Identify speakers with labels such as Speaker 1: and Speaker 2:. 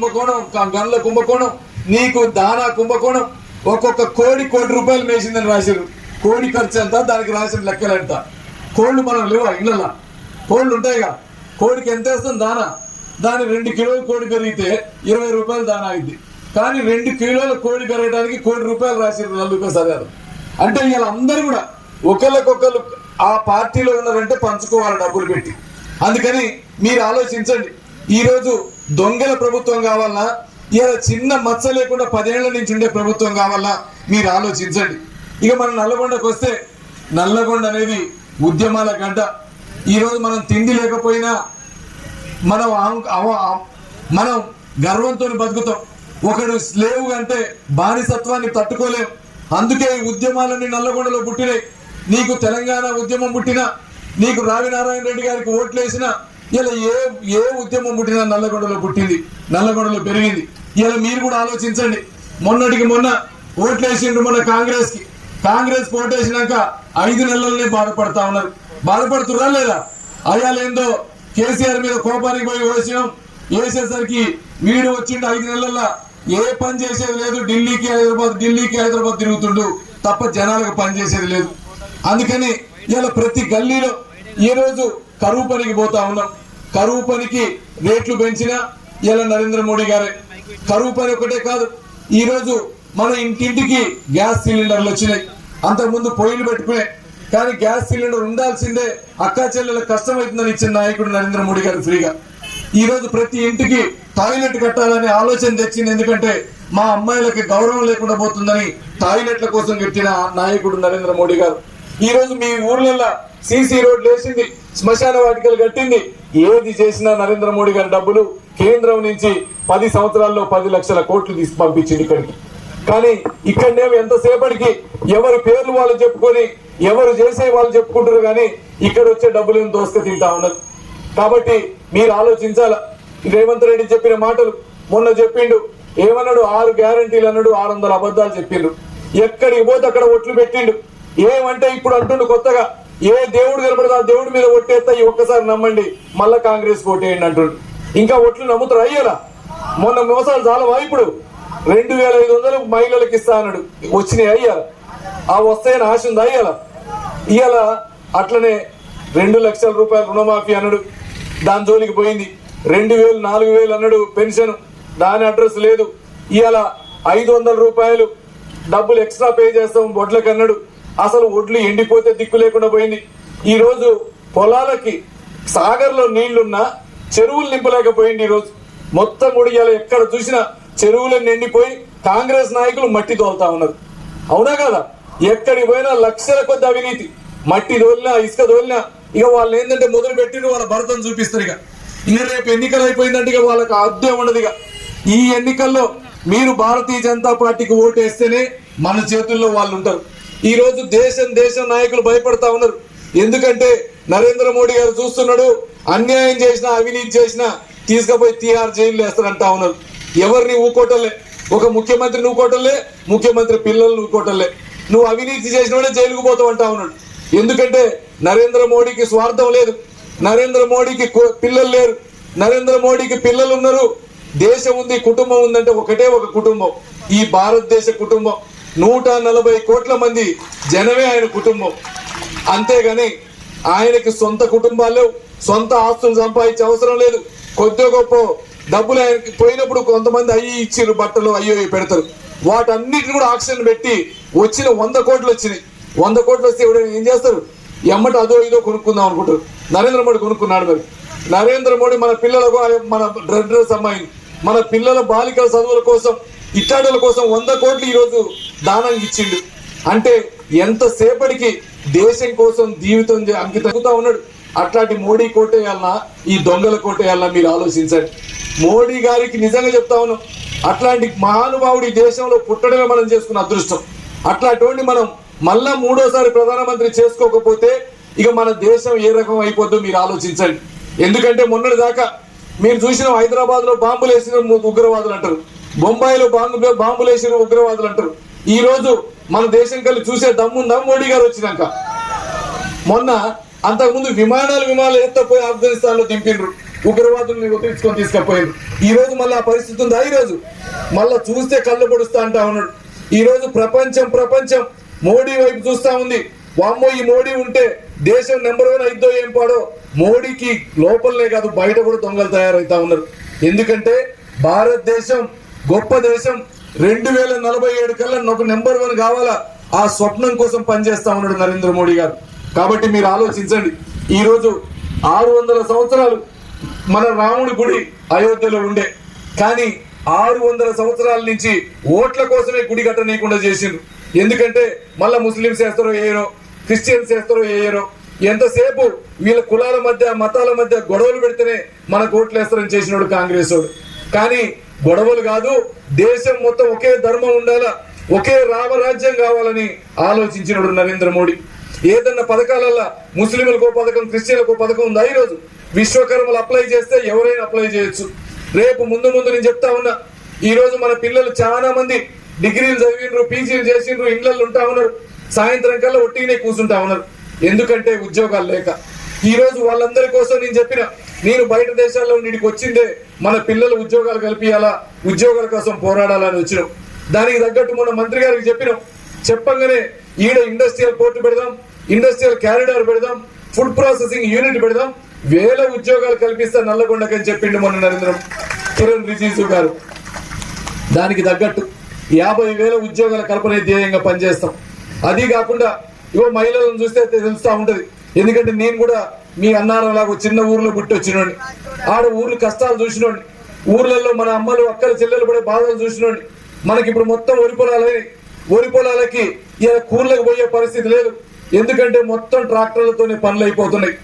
Speaker 1: కుంభకోణం క- గనుల కుంభకోణం నీకు దానా కుంభకోణం ఒక్కొక్క కోడి కోటి రూపాయలు మేసిందని రాశారు కోడి ఖర్చు ఎంత దానికి రాసిన లెక్కలు ఎంత కోళ్ళు మనం లేవా? ఇళ్ళ కోళ్ళు ఉంటాయిగా. కోడికి ఎంత వేస్తాం? దానా. దాని రెండు కిలోలు కోడి పెరిగితే ఇరవై రూపాయలు దానా అయింది కానీ రెండు కిలోల కోడి పెరగడానికి కోటి రూపాయలు రాశారు నలుగురు సదారు అంటే వీళ్ళ అందరూ కూడా ఒకళ్ళకొకళ్ళు ఆ పార్టీలో ఉన్నారంటే పంచుకోవాలి డబ్బులు పెట్టి. అందుకని మీరు ఆలోచించండి. ఈరోజు దొంగల ప్రభుత్వం కావాలన్నా ఇలా చిన్న మచ్చ లేకుండా పదేళ్ళ నుంచి ఉండే ప్రభుత్వం కావాలా మీరు ఆలోచించండి. ఇక మనం నల్లగొండకు వస్తే నల్లగొండ అనేది ఉద్యమాల గడ్డ. ఈరోజు మనం తిండి లేకపోయినా మనం మనం గర్వంతో బతుకుతాం. ఒకడు స్లేవ్ అంటే బానిసత్వాన్ని తట్టుకోలేం. అందుకే ఈ ఉద్యమాలన్నీ నల్లగొండలో పుట్టినాయి. నీకు తెలంగాణ ఉద్యమం పుట్టినా నీకు రావినారాయణ రెడ్డి గారికి ఓట్లేసినా ఇలా ఏ ఏ ఉద్యమం పుట్టినా నల్లగొండలో పుట్టింది నల్లగొండలో పెరిగింది. ఇలా మీరు కూడా ఆలోచించండి. మొన్నటికి మొన్న ఓట్లేసిండ్రు మొన్న కాంగ్రెస్కి కాంగ్రెస్ ఓటేసినాక ఐదు నెలలనే బాధపడతా ఉన్నారు. బాధపడుతురా లేదా? అయ్యాలేందో కేసీఆర్ మీద కోపానికి పోయి వేసినాం వేసేసరికి వీడు వచ్చిండు ఐదు నెలల్లో. ఏ పని చేసేది లేదు. ఢిల్లీకి హైదరాబాద్ ఢిల్లీకి హైదరాబాద్ తిరుగుతుండు. తప్ప జనాలకు పని చేసేది లేదు. అందుకని ఇలా ప్రతి గల్లీలో ఈ రోజు కరువు పనికి పోతా ఉన్నాం. కరువు పనికి రేట్లు పెంచిన ఇలా నరేంద్ర మోడీ గారే. కరువు పని ఒకటే కాదు ఈ రోజు మన ఇంటింటికి గ్యాస్ సిలిండర్లు వచ్చినాయి. అంతకుముందు పొయ్యిలు పెట్టుకునే కానీ గ్యాస్ సిలిండర్ ఉండాల్సిందే అక్కా చెల్లెలకు కష్టమవుతుందని ఇచ్చిన నాయకుడు నరేంద్ర మోడీ గారు ఫ్రీగా. ఈ రోజు ప్రతి ఇంటికి టాయిలెట్ కట్టాలనే ఆలోచన తెచ్చింది. ఎందుకంటే మా అమ్మాయిలకి గౌరవం లేకుండా పోతుందని టాయిలెట్ల కోసం పెట్టిన నాయకుడు నరేంద్ర మోడీ గారు. ఈ రోజు మీ ఊర్లలో సీసీ రోడ్లు వేసింది శ్మశాన వాటికలు కట్టింది. ఏది చేసినా నరేంద్ర మోడీ గారి డబ్బులు కేంద్రం నుంచి పది సంవత్సరాల్లో పది లక్షల కోట్లు తీసి పంపించింది ఇక్కడికి కానీ ఇక్కడనేమో ఎంతసేపటికి ఎవరి పేర్లు వాళ్ళు చెప్పుకొని ఎవరు చేసే వాళ్ళు చెప్పుకుంటారు కానీ ఇక్కడ వచ్చే డబ్బులు దోస్తే తింటా ఉన్నది. కాబట్టి మీరు ఆలోచించాల? రేవంత్ రెడ్డి చెప్పిన మాటలు మొన్న చెప్పిండు. ఏమన్నాడు? ఆరు గ్యారంటీలు అన్నాడు ఆరు వందల అబద్ధాలు చెప్పిండు. ఎక్కడికి పోతే అక్కడ ఒట్లు పెట్టిండు. ఏమంటే ఇప్పుడు అంటుండు కొత్తగా ఏ దేవుడు కనపడదు ఆ దేవుడి మీద ఒట్టేస్తా ఈ ఒక్కసారి నమ్మండి మళ్ళా కాంగ్రెస్ ఓటేయండి అంటుండు. ఇంకా ఒట్లు నమ్ముతారు? అయ్యాలా. మొన్న మోసాలు చాలవా ఇప్పుడు? రెండు వేల ఐదు వందలు మహిళలకు ఇస్తా అన్నాడు. వచ్చినాయి అయ్యాల? ఆ వస్తాయని ఆశ ఉంది అయ్యాల? ఇవాళ అట్లనే రెండు లక్షల రూపాయల రుణమాఫీ అన్నాడు. దాని జోలికి పోయింది. రెండు వేలు నాలుగు వేలు అన్నాడు పెన్షన్. దాని అడ్రస్ లేదు. ఇవాళ ఐదు వందల రూపాయలు డబ్బులు ఎక్స్ట్రా పే చేస్తాం బొడ్లకు అన్నాడు. అసలు వడ్లు ఎండిపోతే దిక్కు లేకుండా పోయింది. ఈ రోజు పొలాలకి సాగర్లో నీళ్ళున్నా చెరువులు నింపలేకపోయింది ఈ రోజు. మొత్తం కూడా ఎక్కడ చూసినా చెరువులను నిండిపోయి కాంగ్రెస్ నాయకులు మట్టి తోలుతా ఉన్నారు. అవునా కదా? ఎక్కడికి పోయినా లక్షల కొద్ది అవినీతి. మట్టి తోలినా ఇసుక తోలినా ఇక వాళ్ళు ఏంటంటే మొదలు పెట్టిన వాళ్ళ భరతం చూపిస్తారు ఇక. ఇక రేపు ఎన్నికలు అయిపోయిందంటే ఇక వాళ్ళకి అర్థం ఉండదు ఇక. ఈ ఎన్నికల్లో మీరు భారతీయ జనతా పార్టీకి ఓటు వేస్తేనే మన చేతుల్లో వాళ్ళు ఉంటారు. ఈరోజు దేశం దేశం నాయకులు భయపడతా ఉన్నారు. ఎందుకంటే నరేంద్ర మోడీ గారు చూస్తున్నాడు అన్యాయం చేసినా అవినీతి చేసినా తీసుకుపోయి తీహార్ జైలు వేస్తారంటా ఉన్నారు. ఎవరిని ఊకోటలే. ఒక ముఖ్యమంత్రి నువ్వు ముఖ్యమంత్రి పిల్లలు నువ్వు నువ్వు అవినీతి చేసినోడే జైలుకు పోతావు అంటా ఉన్నాడు. ఎందుకంటే నరేంద్ర మోడీకి స్వార్థం లేదు. నరేంద్ర మోడీకి పిల్లలు లేరు. నరేంద్ర మోడీకి పిల్లలు ఉన్నారు. దేశం ఉంది కుటుంబం ఉందంటే ఒకటే ఒక కుటుంబం. ఈ భారతదేశ కుటుంబం. నూట నలభై కోట్ల మంది జనమే ఆయన కుటుంబం. అంతేగాని ఆయనకి సొంత కుటుంబాలు సొంత ఆస్తులు సంపాదించే అవసరం లేదు. కొద్ది గొప్ప డబ్బులు ఆయనకి పోయినప్పుడు కొంతమంది అయ్యి ఇచ్చిర్రు బట్టలు అయ్యో పెడతారు. వాటన్నిటిని కూడా ఆక్సిజన్ పెట్టి వచ్చిన వంద కోట్లు వచ్చినాయి. వంద కోట్లు వస్తే ఎవడైనా ఏం చేస్తారు? ఎమ్మట అదో ఇదో కొనుక్కుందాం అనుకుంటారు. నరేంద్ర మోడీ కొనుక్కున్నాడు మరి. నరేంద్ర మోడీ మన పిల్లలకు ఆయన- మన రెడ్ డ్రెస్ అమ్మాయిని. మన పిల్లల బాలికల చదువుల కోసం ఇట్టాడుల కోసం వంద కోట్లు ఈరోజు దానం ఇచ్చిండు. అంటే ఎంతసేపటికి దేశం కోసం జీవితం చే- అంకితం ఉన్నాడు. అట్లాంటి మోడీ కోటేయాలన్నా ఈ దొంగల కోటేయాలన్నా మీరు ఆలోచించండి. మోడీ గారికి నిజంగా చెప్తా ఉన్నాం. అట్లాంటి మహానుభావుడి దేశంలో పుట్టడమే మనం చేసుకున్న అదృష్టం. అట్లాంటి మనం మళ్ళా మూడోసారి ప్రధానమంత్రి చేసుకోకపోతే ఇక మన దేశం ఏ రకం అయిపోద్దో మీరు ఆలోచించండి. ఎందుకంటే మొన్నటి దాకా మీరు చూసిన హైదరాబాద్లో బాంబులు వేసిన ఉగ్రవాదులు అంటారు. బొంబాయిలో బాంబు బాంబులు వేసిన ఉగ్రవాదులు అంటారు. ఈ రోజు మన దేశం కలిసి చూసే దమ్ముందా? మోడీ గారు వచ్చినాక. మొన్న అంతకుముందు విమానాలు విమానాలు ఎత్తపోయి ఆఫ్ఘనిస్తాన్లో దింపిండ్రు ఉగ్రవాదుల్ని ఉద్ధరించుకొని తీసుకుపోయారు ఈ రోజు మళ్ళీ ఆ పరిస్థితి ఉందా? ఈ రోజు. మళ్ళా చూస్తే కళ్ళు పొడుస్తా అంటా ఉన్నాడు. ఈ రోజు ప్రపంచం ప్రపంచం మోడీ వైపు చూస్తా ఉంది. వామ్మో ఈ మోడీ ఉంటే దేశం నెంబర్ వన్ అయిద్దో ఏం పాడో? మోడీకి లోపలనే కాదు బయట కూడా దొంగలు తయారవుతా ఉన్నారు. ఎందుకంటే భారతదేశం గొప్ప దేశం. రెండు వేల నలభై ఏడు కల్లా ఒక నెంబర్ వన్ కావాలా? ఆ స్వప్నం కోసం పనిచేస్తా ఉన్నాడు నరేంద్ర మోడీ గారు. కాబట్టి మీరు ఆలోచించండి. ఈరోజు ఆరు వందల సంవత్సరాలు మన రాముడి గుడి అయోధ్యలో ఉండే. కానీ ఆరు వందల సంవత్సరాల నుంచి ఓట్ల కోసమే గుడి కట్టనీయకుండా చేసిండ్రు. ఎందుకంటే మళ్ళా ముస్లింస్ వేస్తారో ఏయరో క్రిస్టియన్స్ వేస్తారో ఏయరో ఎంతసేపు వీళ్ళ కులాల మధ్య మతాల మధ్య గొడవలు పెడితేనే మనకు ఓట్లు వేస్తారని చేసినాడు కాంగ్రెస్ వాడు. కానీ గొడవలు కాదు దేశం మొత్తం ఒకే ధర్మం ఉండాలా? ఒకే రామరాజ్యం కావాలని ఆలోచించినడు నరేంద్ర మోడీ. ఏదన్నా పథకాలల్లా ముస్లింలకు పథకం క్రిస్టియన్లకు పథకం ఉందా ఈ రోజు విశ్వకర్మలు అప్లై చేస్తే ఎవరైనా అప్లై చేయొచ్చు. రేపు ముందు ముందు నేను చెప్తా ఉన్నా ఈరోజు మన పిల్లలు చాలా మంది డిగ్రీలు చదివిండ్రు పీజీలు చేసిండ్రు ఇండ్లలో ఉంటా ఉన్నారు. సాయంత్రం కల్లా ఒట్టినే కూర్చుంటా ఉన్నారు. ఎందుకంటే ఉద్యోగాలు లేక. ఈరోజు వాళ్ళందరి కోసం నేను చెప్పిన నేను బయట దేశాల్లో నీడికి వచ్చిందే మన పిల్లలు ఉద్యోగాలు కల్పించాలా ఉద్యోగాల కోసం పోరాడాలని వచ్చినాం. దానికి తగ్గట్టు మొన్న మంత్రి గారికి చెప్పినాం. చెప్పంగానే ఈడ ఇండస్ట్రియల్ పోర్టు పెడదాం ఇండస్ట్రియల్ క్యారిడార్ పెడదాం ఫుడ్ ప్రాసెసింగ్ యూనిట్ పెడదాం వేల ఉద్యోగాలు కల్పిస్తా నల్లగొండకని చెప్పిండు మొన్న నరేంద్ర కిరణ్ రిజిజు గారు. దానికి తగ్గట్టు యాభై వేల ఉద్యోగాల కల్పన ధ్యేయంగా పనిచేస్తాం. అది కాకుండా ఇవో మహిళలను చూస్తే తెలుస్తూ ఉంటుంది. ఎందుకంటే నేను కూడా మీ అన్నారం లాగా చిన్న ఊర్లో పుట్టి వచ్చినోడి ఆడ ఊర్లు కష్టాలు చూసినోడి ఊర్లలో మన అమ్మలు అక్కలు చెల్లెలు పడే బాధలు చూసినోడిని. మనకి ఇప్పుడు మొత్తం వరి పొలాలని వరి పొలాలకి ఇలా కూర్లకు పోయే పరిస్థితి లేదు. ఎందుకంటే మొత్తం ట్రాక్టర్లతోనే పనులు అయిపోతున్నాయి